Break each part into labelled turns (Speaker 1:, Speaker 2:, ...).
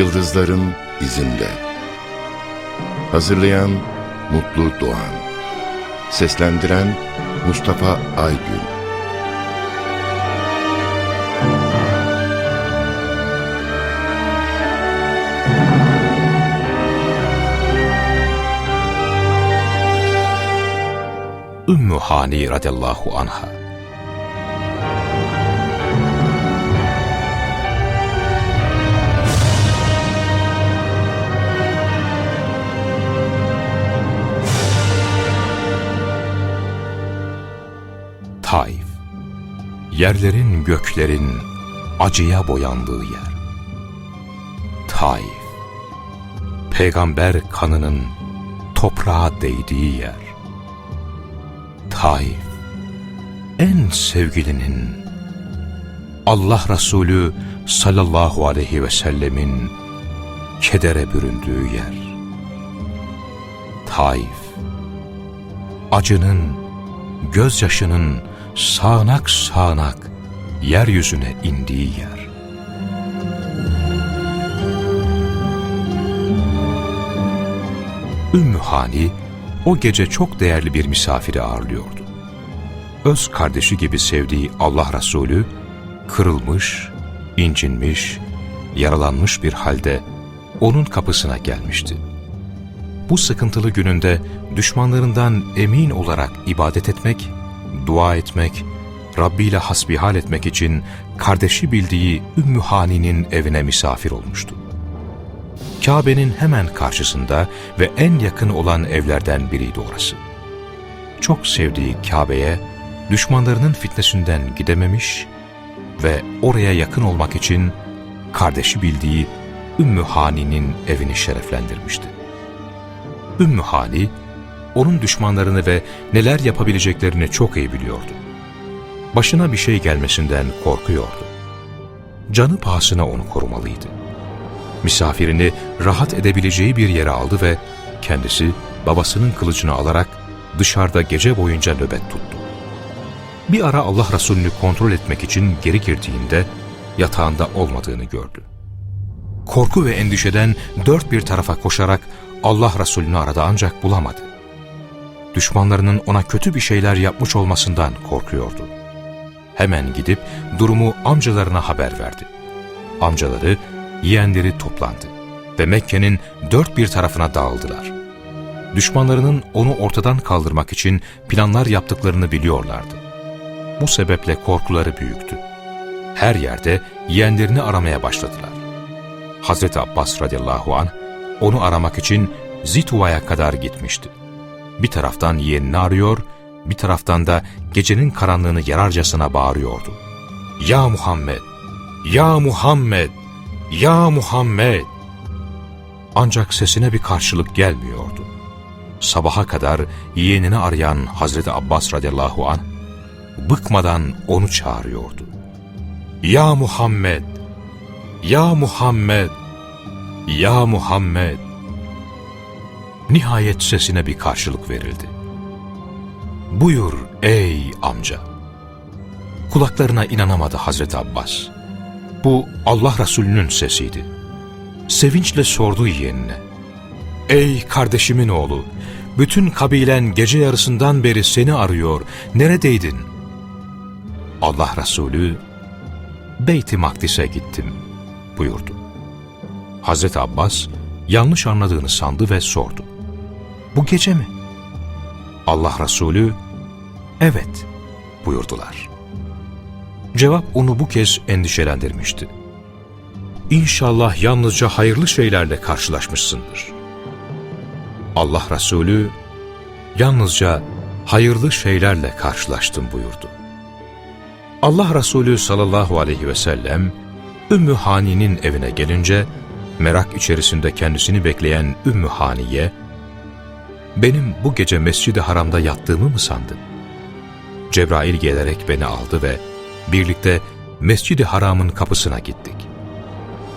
Speaker 1: Yıldızların izinde. Hazırlayan Mutlu Doğan. Seslendiren Mustafa Aygün.
Speaker 2: Ümmü Hani radıyallahu anha. Taif, yerlerin göklerin acıya boyandığı yer. Taif, peygamber kanının toprağa değdiği yer. Taif, en sevgilinin, Allah Resulü sallallahu aleyhi ve sellemin kedere büründüğü yer. Taif, acının, gözyaşının sağanak sağanak yeryüzüne indiği yer. Ümmü Hani o gece çok değerli bir misafiri ağırlıyordu. Öz kardeşi gibi sevdiği Allah Resulü kırılmış, incinmiş, yaralanmış bir halde onun kapısına gelmişti. Bu sıkıntılı gününde düşmanlarından emin olarak ibadet etmek, dua etmek, Rabbi ile hasbihal etmek için kardeşi bildiği Ümmü Hani'nin evine misafir olmuştu. Kabe'nin hemen karşısında ve en yakın olan evlerden biriydi orası. Çok sevdiği Kabe'ye düşmanlarının fitnesinden gidememiş ve oraya yakın olmak için kardeşi bildiği Ümmü Hani'nin evini şereflendirmişti. Ümmü Hani, onun düşmanlarını ve neler yapabileceklerini çok iyi biliyordu. Başına bir şey gelmesinden korkuyordu. Canı pahasına onu korumalıydı misafirini rahat edebileceği bir yere aldı ve kendisi babasının kılıcını alarak dışarıda gece boyunca nöbet tuttu. Bir ara Allah Resulü'nü kontrol etmek için geri girdiğinde yatağında olmadığını gördü. Korku ve endişeden dört bir tarafa koşarak Allah Resulü'nü aradı ancak bulamadı. Düşmanlarının ona kötü bir şeyler yapmış olmasından korkuyordu. Hemen gidip durumu amcalarına haber verdi. Amcaları yeğenleri toplandı ve Mekke'nin dört bir tarafına dağıldılar. Düşmanlarının onu ortadan kaldırmak için planlar yaptıklarını biliyorlardı. Bu sebeple korkuları büyüktü. Her yerde yeğenlerini aramaya başladılar. Hazreti Abbas radıyallahu an onu aramak için Zituva'ya kadar gitmişti. Bir taraftan yeğenini arıyor, bir taraftan da gecenin karanlığını yararcasına bağırıyordu. Ya Muhammed! Ya Muhammed! Ya Muhammed! Ancak sesine bir karşılık gelmiyordu. Sabaha kadar yeğenini arayan Hazreti Abbas radıyallahu an bıkmadan onu çağırıyordu. Ya Muhammed! Ya Muhammed! Ya Muhammed! Nihayet sesine bir karşılık verildi. Buyur ey amca! Kulaklarına inanamadı Hazreti Abbas. Bu Allah Resulü'nün sesiydi. Sevinçle sordu yeğenine. Ey kardeşimin oğlu! Bütün kabilen gece yarısından beri seni arıyor. Neredeydin? Allah Resulü, Beyt-i Makdis'e gittim buyurdu. Hazreti Abbas yanlış anladığını sandı ve sordu. Bu gece mi? Allah Resulü, evet buyurdular. Cevap onu bu kez endişelendirmişti. İnşallah yalnızca hayırlı şeylerle karşılaşmışsındır. Allah Resulü, yalnızca hayırlı şeylerle karşılaştım buyurdu. Allah Resulü sallallahu aleyhi ve sellem, Ümmü Hani'nin evine gelince, merak içerisinde kendisini bekleyen Ümmü Hani'ye, benim bu gece Mescid-i Haram'da yattığımı mı sandın? Cebrail gelerek beni aldı ve birlikte Mescid-i Haram'ın kapısına gittik.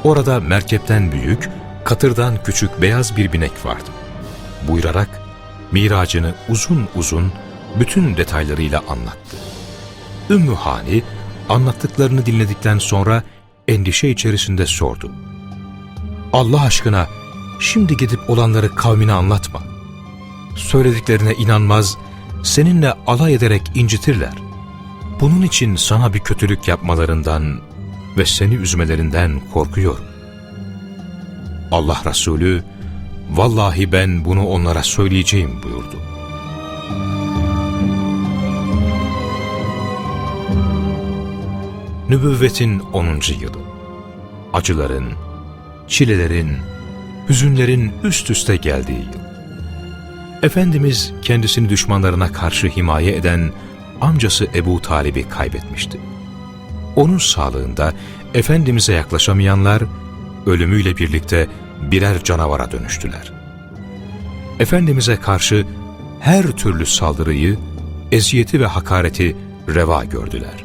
Speaker 2: Orada merkepten büyük, katırdan küçük beyaz bir binek vardı. Buyurarak miracını uzun uzun bütün detaylarıyla anlattı. Ümmü Hani anlattıklarını dinledikten sonra endişe içerisinde sordu. Allah aşkına şimdi gidip olanları kavmine anlatma. Söylediklerine inanmaz, seninle alay ederek incitirler. Bunun için sana bir kötülük yapmalarından ve seni üzmelerinden korkuyorum. Allah Resulü, vallahi ben bunu onlara söyleyeceğim buyurdu. Nübüvvetin 10. yılı. Acıların, çilelerin, hüzünlerin üst üste geldiği yıl. Efendimiz kendisini düşmanlarına karşı himaye eden amcası Ebu Talib'i kaybetmişti. Onun sağlığında Efendimiz'e yaklaşamayanlar ölümüyle birlikte birer canavara dönüştüler. Efendimiz'e karşı her türlü saldırıyı, eziyeti ve hakareti reva gördüler.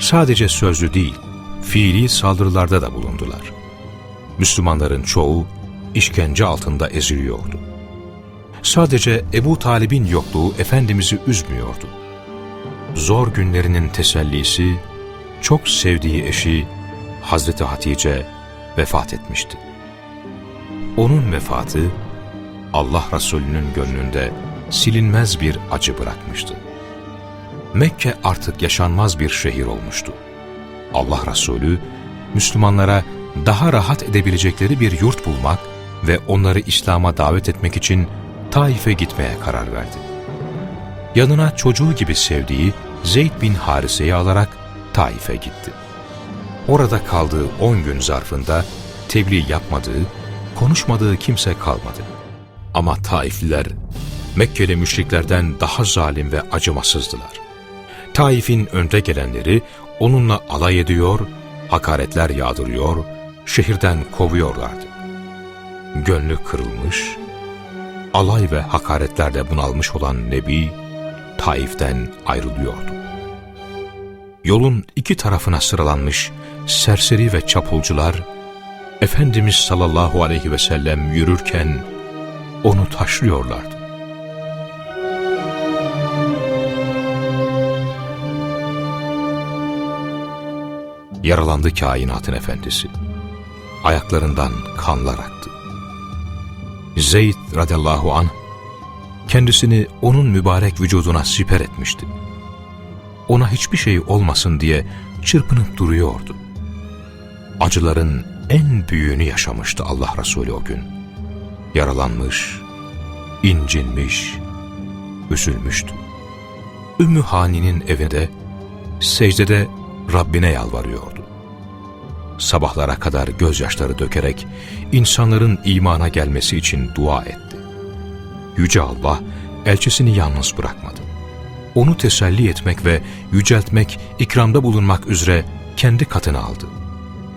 Speaker 2: Sadece sözlü değil, fiili saldırılarda da bulundular. Müslümanların çoğu işkence altında eziliyordu. Sadece Ebu Talib'in yokluğu Efendimiz'i üzmüyordu. Zor günlerinin tesellisi, çok sevdiği eşi Hazreti Hatice vefat etmişti. Onun vefatı Allah Resulü'nün gönlünde silinmez bir acı bırakmıştı. Mekke artık yaşanmaz bir şehir olmuştu. Allah Resulü, Müslümanlara daha rahat edebilecekleri bir yurt bulmak ve onları İslam'a davet etmek için Taif'e gitmeye karar verdi. Yanına çocuğu gibi sevdiği Zeyd bin Harise'yi alarak Taif'e gitti. Orada kaldığı on gün zarfında tebliğ yapmadığı, konuşmadığı kimse kalmadı. Ama Taifliler Mekkeli müşriklerden daha zalim ve acımasızdılar. Taif'in önde gelenleri onunla alay ediyor, hakaretler yağdırıyor, şehirden kovuyorlardı. Gönlü kırılmış, alay ve hakaretlerde bunalmış olan Nebi, Taif'ten ayrılıyordu. Yolun iki tarafına sıralanmış serseri ve çapulcular, Efendimiz sallallahu aleyhi ve sellem yürürken onu taşlıyorlardı. Yaralandı kainatın efendisi. Ayaklarından kanlar aktı. Zeyd radıyallahu anh kendisini onun mübarek vücuduna siper etmişti. Ona hiçbir şey olmasın diye çırpınıp duruyordu. Acıların en büyüğünü yaşamıştı Allah Resulü o gün. Yaralanmış, incinmiş, üzülmüştü. Ümmü Hani'nin evinde, secdede Rabbine yalvarıyordu. Sabahlara kadar gözyaşları dökerek insanların imana gelmesi için dua etti. Yüce Allah elçisini yalnız bırakmadı. Onu teselli etmek ve yüceltmek, ikramda bulunmak üzere kendi katına aldı.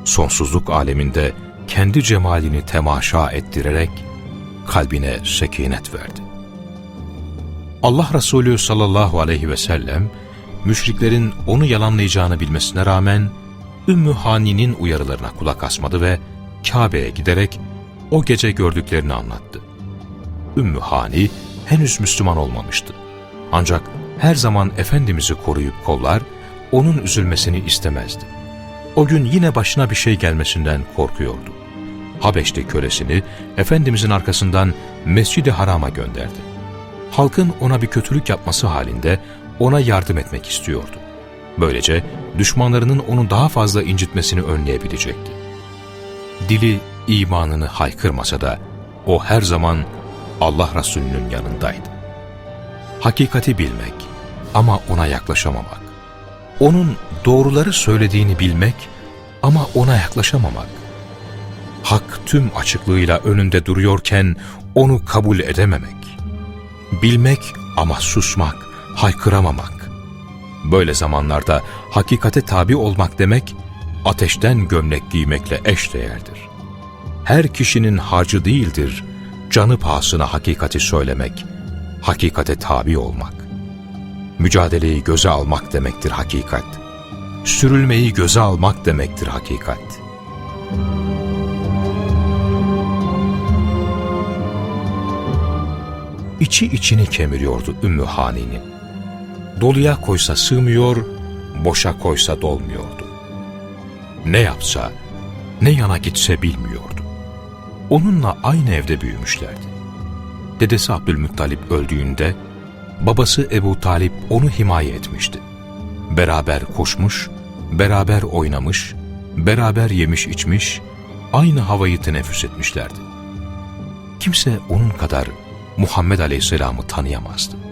Speaker 2: Sonsuzluk aleminde kendi cemalini temaşa ettirerek kalbine sekinet verdi. Allah Resulü sallallahu aleyhi ve sellem, müşriklerin onu yalanlayacağını bilmesine rağmen, Ümmü Hani'nin uyarılarına kulak asmadı ve Kabe'ye giderek o gece gördüklerini anlattı. Ümmü Hani henüz Müslüman olmamıştı. Ancak her zaman Efendimiz'i koruyup kollar, onun üzülmesini istemezdi. O gün yine başına bir şey gelmesinden korkuyordu. Habeşli kölesini Efendimizin arkasından Mescid-i Haram'a gönderdi. Halkın ona bir kötülük yapması halinde ona yardım etmek istiyordu. Böylece düşmanlarının onu daha fazla incitmesini önleyebilecekti. Dili imanını haykırmasa da o her zaman Allah Resulü'nün yanındaydı. Hakikati bilmek ama ona yaklaşamamak. Onun doğruları söylediğini bilmek ama ona yaklaşamamak. Hak tüm açıklığıyla önünde duruyorken onu kabul edememek. Bilmek ama susmak, haykıramamak. Böyle zamanlarda hakikate tabi olmak demek, ateşten gömlek giymekle eşdeğerdir. Her kişinin harcı değildir, canı pahasına hakikati söylemek, hakikate tabi olmak. Mücadeleyi göze almak demektir hakikat. Sürülmeyi göze almak demektir hakikat. İçi içini kemiriyordu Ümmü Hani'nin. Doluya koysa sığmıyor, boşa koysa dolmuyordu. Ne yapsa, ne yana gitse bilmiyordu. onunla aynı evde büyümüşlerdi. Dedesi Abdülmuttalip öldüğünde babası Ebu Talip onu himaye etmişti. Beraber koşmuş, beraber oynamış, beraber yemiş içmiş, aynı havayı teneffüs etmişlerdi. Kimse onun kadar Muhammed Aleyhisselam'ı tanıyamazdı.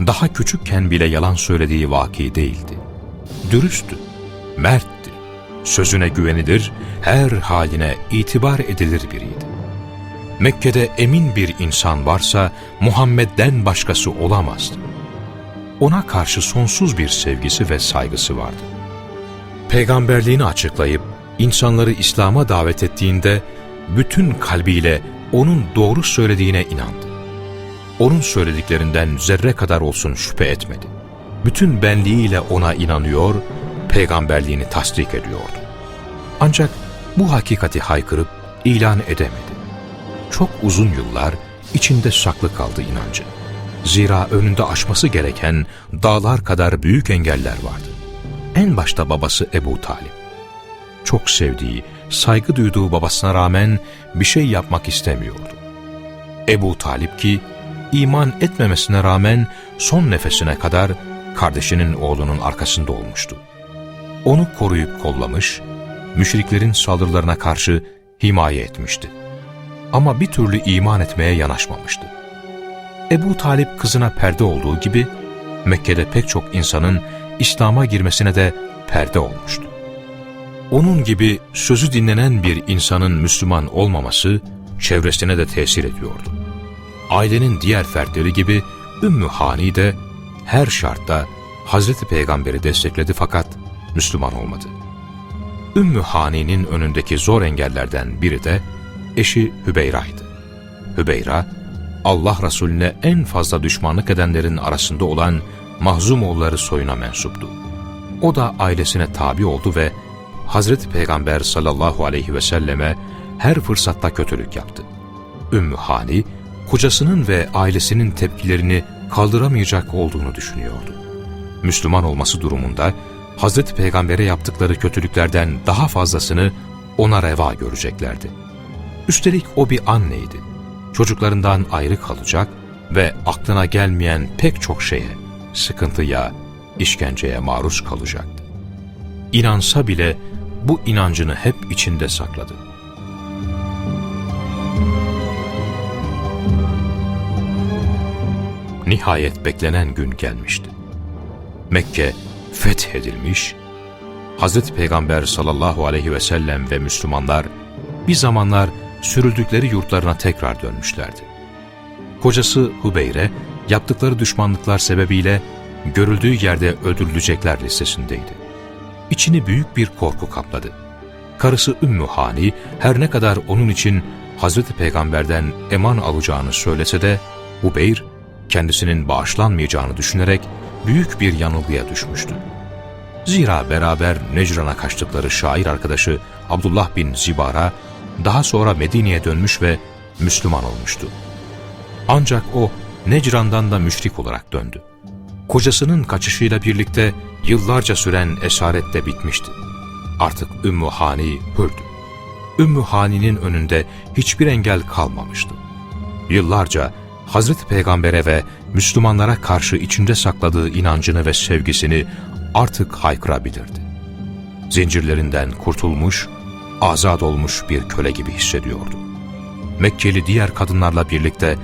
Speaker 2: Daha küçükken bile yalan söylediği vaki değildi. Dürüsttü, mertti, sözüne güvenilir, her haline itibar edilir biriydi. Mekke'de emin bir insan varsa Muhammed'den başkası olamazdı. Ona karşı sonsuz bir sevgisi ve saygısı vardı. Peygamberliğini açıklayıp insanları İslam'a davet ettiğinde bütün kalbiyle onun doğru söylediğine inandı. Onun söylediklerinden zerre kadar olsun şüphe etmedi. Bütün benliğiyle ona inanıyor, peygamberliğini tasdik ediyordu. Ancak bu hakikati haykırıp ilan edemedi. Çok uzun yıllar içinde saklı kaldı inancı. Zira önünde aşması gereken dağlar kadar büyük engeller vardı. En başta babası Ebu Talip. Çok sevdiği, saygı duyduğu babasına rağmen bir şey yapmak istemiyordu. Ebu Talip ki iman etmemesine rağmen son nefesine kadar kardeşinin oğlunun arkasında olmuştu. Onu koruyup kollamış, müşriklerin saldırılarına karşı himaye etmişti. Ama bir türlü iman etmeye yanaşmamıştı. Ebu Talip kızına perde olduğu gibi Mekke'de pek çok insanın İslam'a girmesine de perde olmuştu. Onun gibi sözü dinlenen bir insanın Müslüman olmaması çevresine de tesir ediyordu. Ailenin diğer fertleri gibi Ümmü Hani de her şartta Hazreti Peygamber'i destekledi fakat Müslüman olmadı. Ümmü Hani'nin önündeki zor engellerden biri de eşi Hübeyra'ydı. Hübeyra, Allah Resulüne en fazla düşmanlık edenlerin arasında olan Mahzumoğulları soyuna mensuptu. O da ailesine tabi oldu ve Hazreti Peygamber sallallahu aleyhi ve selleme her fırsatta kötülük yaptı. Ümmü Hani, kocasının ve ailesinin tepkilerini kaldıramayacak olduğunu düşünüyordu. Müslüman olması durumunda Hazreti Peygamber'e yaptıkları kötülüklerden daha fazlasını ona reva göreceklerdi. Üstelik o bir anneydi. Çocuklarından ayrı kalacak ve aklına gelmeyen pek çok şeye, sıkıntıya, işkenceye maruz kalacaktı. İnansa bile bu inancını hep içinde sakladı. Nihayet beklenen gün gelmişti. Mekke fethedilmiş, Hz. Peygamber sallallahu aleyhi ve sellem ve Müslümanlar bir zamanlar sürüldükleri yurtlarına tekrar dönmüşlerdi. Kocası Hubeyre, yaptıkları düşmanlıklar sebebiyle görüldüğü yerde öldürülecekler listesindeydi. İçini büyük bir korku kapladı. Karısı Ümmü Hani her ne kadar onun için Hazreti Peygamber'den eman alacağını söylese de Hubeyr kendisinin bağışlanmayacağını düşünerek büyük bir yanılgıya düşmüştü. Zira beraber Necran'a kaçtıkları şair arkadaşı Abdullah bin Zibar'a daha sonra Medine'ye dönmüş ve Müslüman olmuştu. Ancak o Necran'dan da müşrik olarak döndü. Kocasının kaçışıyla birlikte yıllarca süren esaret de bitmişti. Artık Ümmü Hani hürdü. Ümmü Hani'nin önünde hiçbir engel kalmamıştı. Yıllarca Hazreti Peygamber'e ve Müslümanlara karşı içinde sakladığı inancını ve sevgisini artık haykırabilirdi. Zincirlerinden kurtulmuş, azat olmuş bir köle gibi hissediyordu. Mekkeli diğer kadınlarla birlikte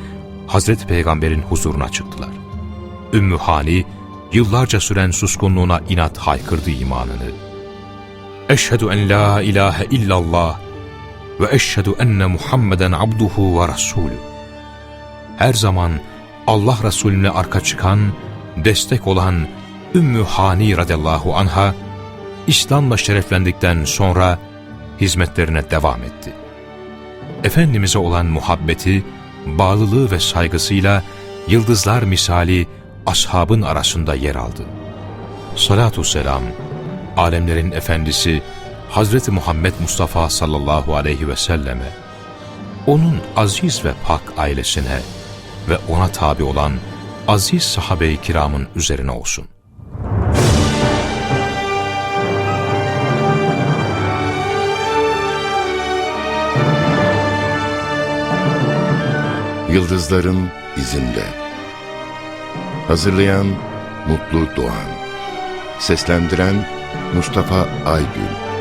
Speaker 2: Hazreti Peygamber'in huzuruna çıktılar. Ümmü Hani, yıllarca süren suskunluğuna inat haykırdı imanını. Eşhedü en la ilahe illallah ve eşhedü enne Muhammeden abduhu ve rasulü. Her zaman Allah Resulüne arka çıkan, destek olan Ümmü Hani radıyallahu anha, İslam'la şereflendikten sonra hizmetlerine devam etti. Efendimiz'e olan muhabbeti, bağlılığı ve saygısıyla yıldızlar misali ashabın arasında yer aldı. Salatu selam, alemlerin efendisi Hazreti Muhammed Mustafa sallallahu aleyhi ve selleme, onun aziz ve pak ailesine ve ona tabi olan aziz sahabe-i kiramın üzerine olsun.
Speaker 1: Yıldızların izinde. Hazırlayan Mutlu Doğan. Seslendiren Mustafa Aygün